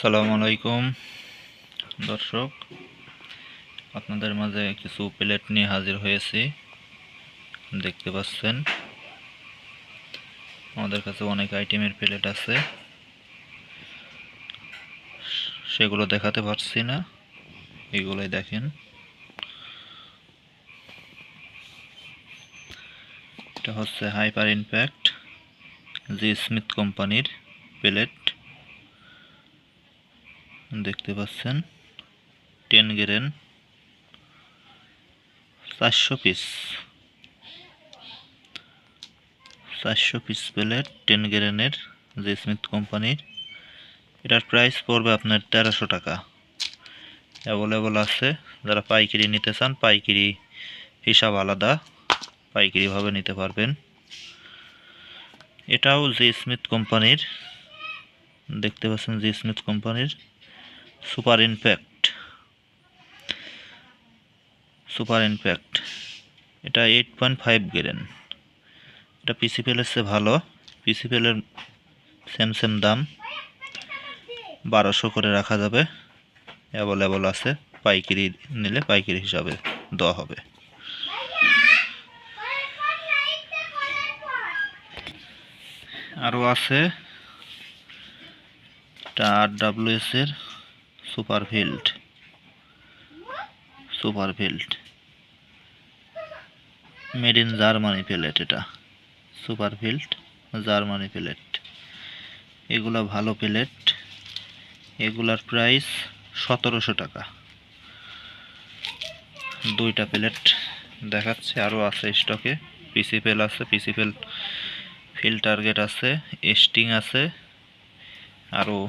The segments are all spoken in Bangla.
আসসালামু আলাইকুম। দর্শক, আপনাদের মাঝে কিছু প্লেট নিয়ে হাজির হয়েছি। দেখতে পাচ্ছেন, আমাদের কাছে অনেক আইটেমের প্লেট আছে। সেগুলো দেখাতে পারছি না, এগুলোই দেখেন। এটা হচ্ছে হাইপার ইম্প্যাক্ট জি স্মিথ কোম্পানির প্লেট। দেখতে পাচ্ছেন টেন গ্রেন, চারশো পিস চারশো পিস প্লেট টেন গ্রেনের যে স্মিথ কোম্পানির এটার প্রাইস পড়বে আপনার তেরোশো টাকা। অ্যাভেলেবল আছে, যারা পাইকারি নিতে চান, পাইকারি হিসাব আলাদা, পাইকারিভাবে নিতে পারবেন। এটাও জি স্মিথ কোম্পানির দেখতে পাচ্ছেন জি স্মিথ কোম্পানির সুপার ইনপ্যাক্ট সুপার ইনপ্যাক্ট এটা এইট পয়েন্ট ফাইভ গ্রেন। এটা পিসিপিএলের চেয়ে ভালো। পিসিপিএলের সেম সেম দাম। বারোশো করে রাখা যাবে। অ্যাভেলেবল আছে। পাইকারি নিলে পাইকারি হিসাবে দেওয়া হবে। আরও আছে। এটা আর WS super field. Super field. Made in Germany plate এটা। Super field, Germany plate. এগুলা ভালো প্লেট। এগুলার প্রাইস সতেরোশো টাকা। দুইটা প্লেট দেখাচ্ছে আরও আছে স্টকে। পিসিপেল আছে পিসিপেল ফিল টার্গেট আছে, স্টিং আছে আরও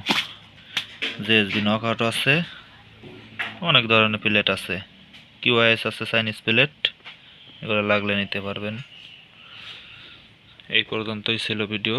জেএসবি নকআউট আছে, অনেক ধরনের প্লেট আছে। কিউআইএস আছে, চাইনিজ প্লেট, এগুলো লাগলে নিতে পারবেন। এই পর্যন্তই ছিল ভিডিও।